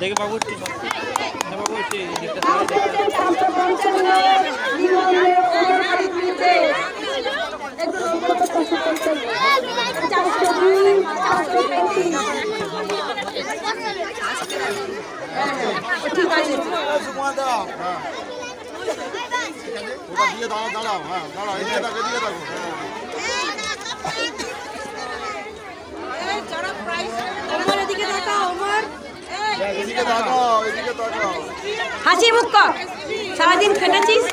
দেখে বাবু একটু বাবু একটু এদিকটা হ্যাঁ হ্যাঁ হাসি মুখ সারাদিন খেটেছিস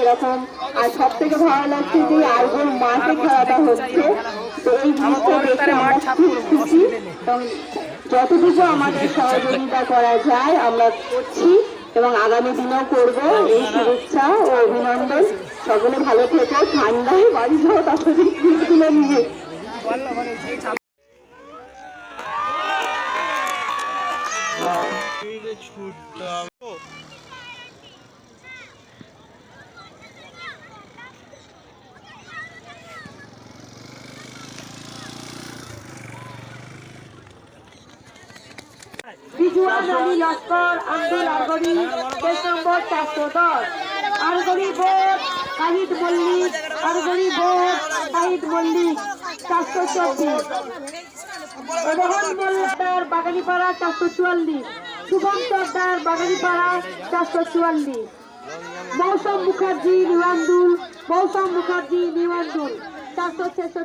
এরকম আর সব থেকে ভালো লাগছে যে আইগুল মাঠে খেলাটা হচ্ছে। তো এই জিনিসটা দেখে আমরা খুব খুশি। এবং যতটুকু আমাদের সহযোগিতা করা যায় আমরা করছি এবং আগামী দিনেও করব। এই শুভেচ্ছা ও অভিনন্দন। সকলে ভালো থেকো। ঠান্ডায় বাড়ি যাও তাড়াতাড়ি তুলে নিয়ে বিজুয়ান আলী চারশো দশ আরগরি বোর্ড কাহিদ মল্লিক আরগরি বোর্ড কাহিদ মল্লিক, চারশো চব্বিশ রোহন মোল্লার বাগানিপাড়া, চারশো চুয়াল্লিশ। শুভম সর্দার বাগানিপাড়া চারশো চুয়াল্লিশ। মৌসুম মুখার্জি নিওয়ান্দুল। মৌসুম মুখার্জি নিওয়ান্দুল। চারশো ছেষট্টি।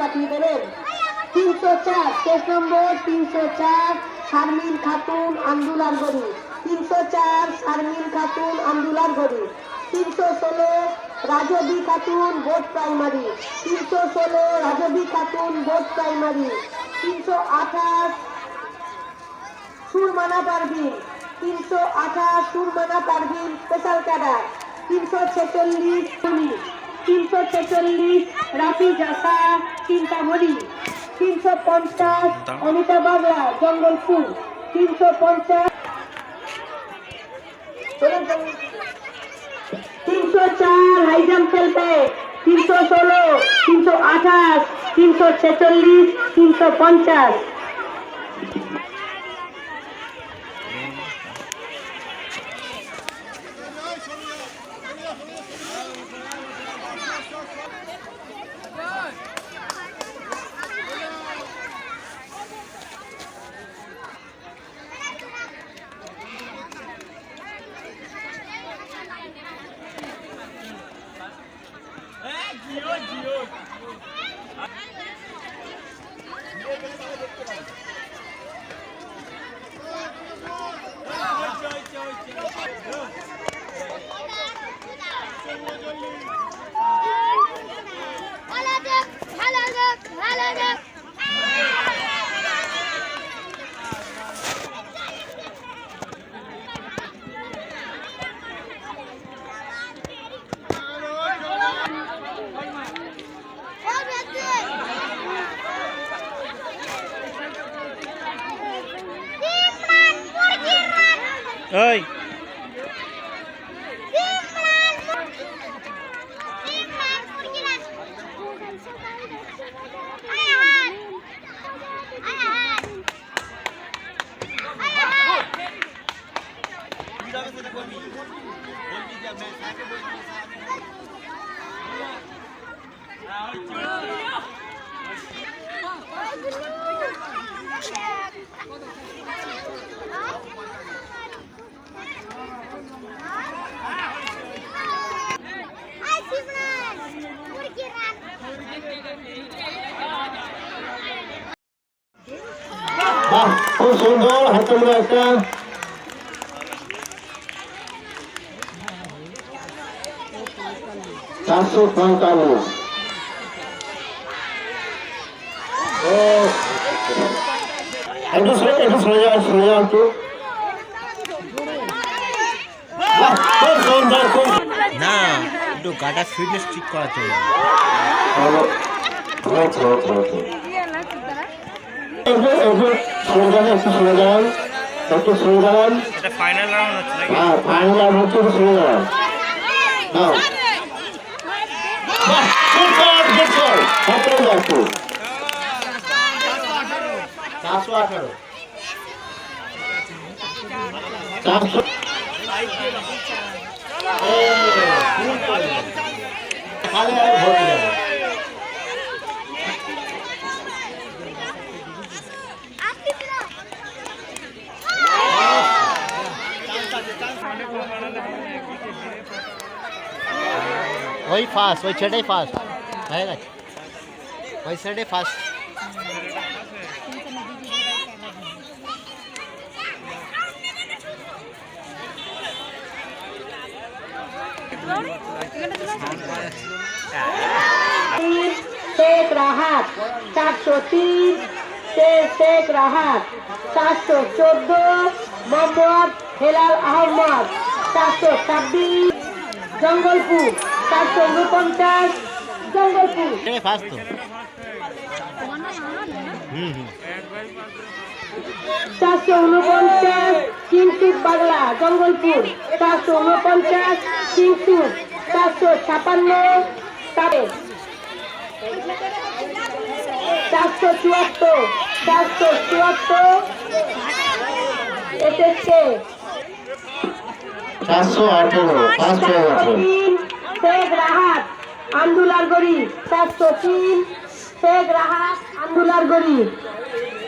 পাঠিয়ে দেবেন। তিনশো চার, শেষ নম্বর, তিনশো চার, শারমিন খাতুন, আন্দুলার গড়ি তিনশো চার, শারমিন খাতুন, আন্দুলার গড়ি তিনশো ষোলো, রাজবি খাতুন বোর্ড প্রাইমারি। তিনশো ষোলো, রাজবি খাতুন বোর্ড প্রাইমারি। তিনশো আঠাশ, সুরমানা পারভিন। তিনশো আঠাশ, সুরমানা পারভিন, স্পেশাল ক্যাডার। তিনশো ছেচল্লিশ তিনশো ছেচল্লিশ রাফি জাসা চিন্তামণি। তিনশো পঞ্চাশ অনিতা বাগলা জঙ্গলপুর। তিনশো পঞ্চাশ। তিনশো চার হাইজাম খেলবে তিনশো ষোলো তিনশো আঠাশ তিনশো ছেচল্লিশ তিনশো পঞ্চাশ। খুব সুন্দর হাতে তোমরা একটা চারশো পঁয়তান্ন ও একটু সরে একটু যাও যাও খুব না একটু গাটার ফিটনেস ঠিক করা ভালো হয়েছে হয়েছে একটু সরে যান একটু সরে এটা ফাইনাল রাউন্ড হচ্ছে হ্যাঁ ফাইনাল আর হচ্ছে একটু সরে নাও। চারশো আঠারো। চারশো খালি আর ভোট দেবে ওই ফার্স্ট ওই ছেলেটাই ফার্স্ট হয়ে গেছে ওই ছেলেটাই ফার্স্ট শেখ রাহাত চারশো তিন শেখ রাহাত চারশো চোদ্দ মোহাম্মদ হেলাল আহমদ চারশো ছাব্বিশ জঙ্গলপুর চারশো উনপঞ্চাশ জঙ্গলপুর। চারশো উনপঞ্চাশ কিংসুক বাংলা জঙ্গলপুর। চারশো উনপঞ্চাশ কিংসুক চারশো ছাপান্ন তারে চারশো চুয়াত্তর চারশো চুয়াত্তর এসেছে চারশো আঠেরো গেছে তিন শেখ রাহাত আন্দুলার গড়ি চারশো তিন। শেখ রাহাত আন্দুলার গড়ি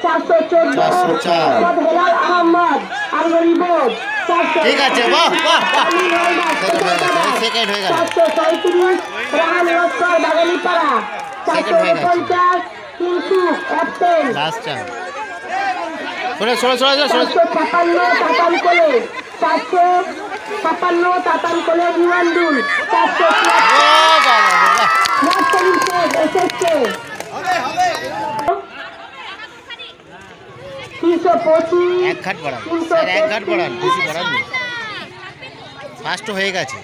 চারশো চোদ্দ। হেলাল আহমদ আলগরি বোর্ড ঠিক আছে, বাহ, বাহ, বাহ। সেকেন্ড হয়ে গেল। চারশো পঁয়ত্রিশ রাহান লস্কর বাগালিপাড়া কিন্তু লাস্ট ছাপান্ন তাতান কোলে চারশো তাতান চারশো তিনশো পঁচিশ এক ঘাট বাড়ান স্যার এক ঘাট বাড়ান বেশি বাড়ান ফার্স্ট হয়ে গেছে।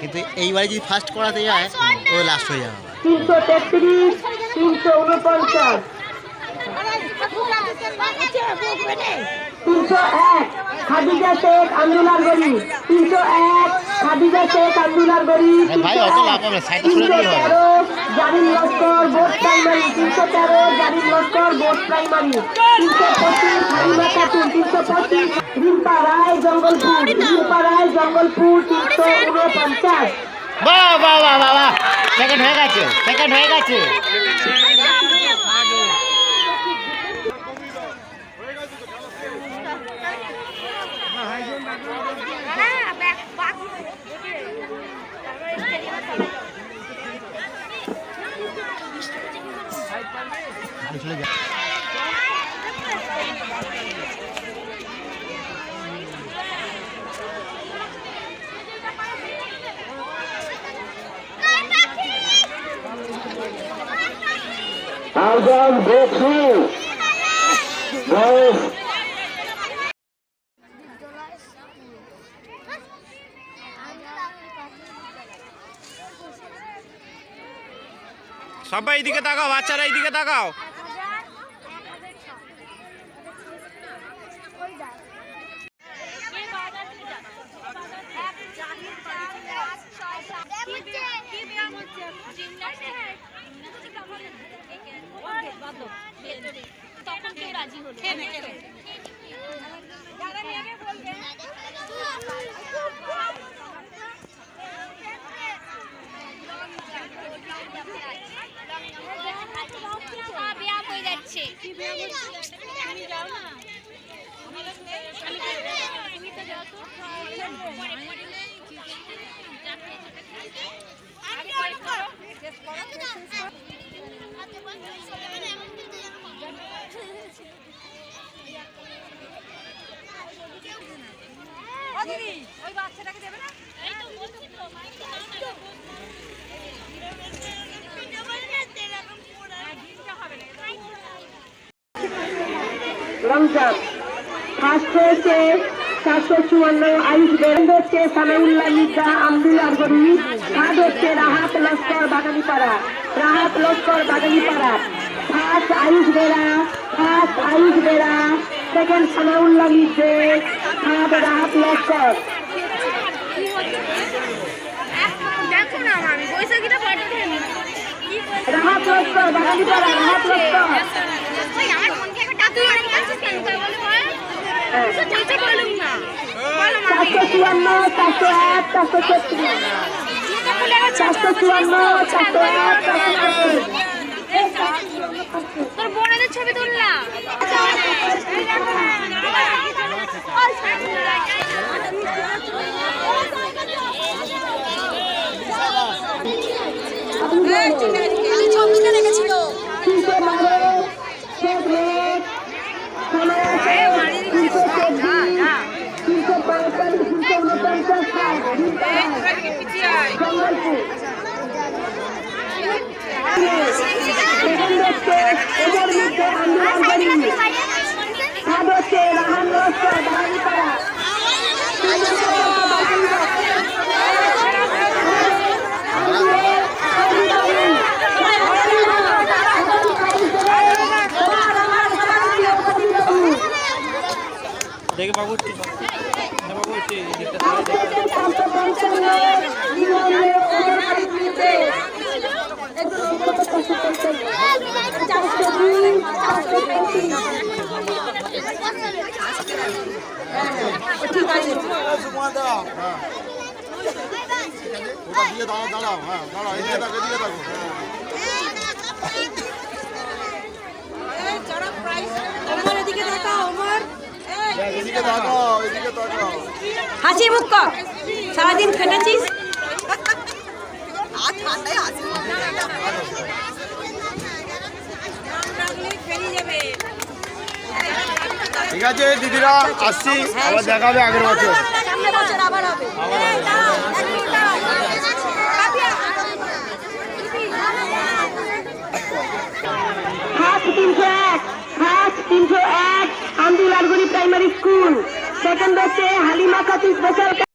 কিন্তু এইবারে যদি ফার্স্ট করাতে যায় ও লাস্ট হয়ে যাবে। তিনশো তেত্রিশ তিনশো উনপঞ্চাশ তিনশো এক খাদিজা শেখ আন্দোলন গড়ি। তিনশো এক খাদিজা শেখ আন্দোলন গড়ি। তিনশো তেরো জারিন লস্কর বোর্ড প্রাইমারি। তিনশো তেরো জারিন লস্কর বোর্ড প্রাইমারি। তিনশো পঁচিশ হারিমা খাতুন। তিনশো পঁচিশ রিম্পা রায় জঙ্গলপুর। রিম্পা রায় জঙ্গলপুর তিনশো উনপঞ্চাশ। বাহ বাহ বাহ বাহ সেকেন্ড হয়ে গেছে সেকেন্ড হয়ে গেছে। চলে যা আজম দেখছি বয়স সবাই এইদিকে তাকাও বাচ্চারা এইদিকে তাকাও। তখন কেউ রাজি হলো যাচ্ছে তুমি তো ওই বাচ্চাটাকে দেবে না? রমজান ফার্স্ট হয়েছে Rahat Laskar Baganipara Rahat Laskar first Ayush Bera first Ayush Bera. Second Sanaullah Mirje third Rahat Laskar Rahat Laskar Rahat বল হ্যাঁ। বলো মা চারশো চুয়ান্ন চারশো এক চারশো ছত্রিশ। চারশো চুয়ান্ন চারশো এক চারশো ছত্রিশ তোর বোনেদের ছবি তুললাম। তিনশো বারো শেখ রেট তিনশো চব্বিশ তিনশো পঁয়তাল্লিশ তিনশো উনপঞ্চাশ ষাট জঙ্গলপুর সেকেন্ড হচ্ছে এদের মধ্যে আন্দোলন থার্ড হচ্ছে রাহান লস্কর বাগানিপাড়া তিন হচ্ছে বাসিন্দা দেখে বাবু হচ্ছে হাসি মুখ কর। সারাদিন খেটেছিস? ঠিক আছে, দিদিরা, আসছি। আবার দেখা হবে আগের বছর। তিনশো Andul Arguni primary school. Second হচ্ছে হালিমা খাতি স্পেশাল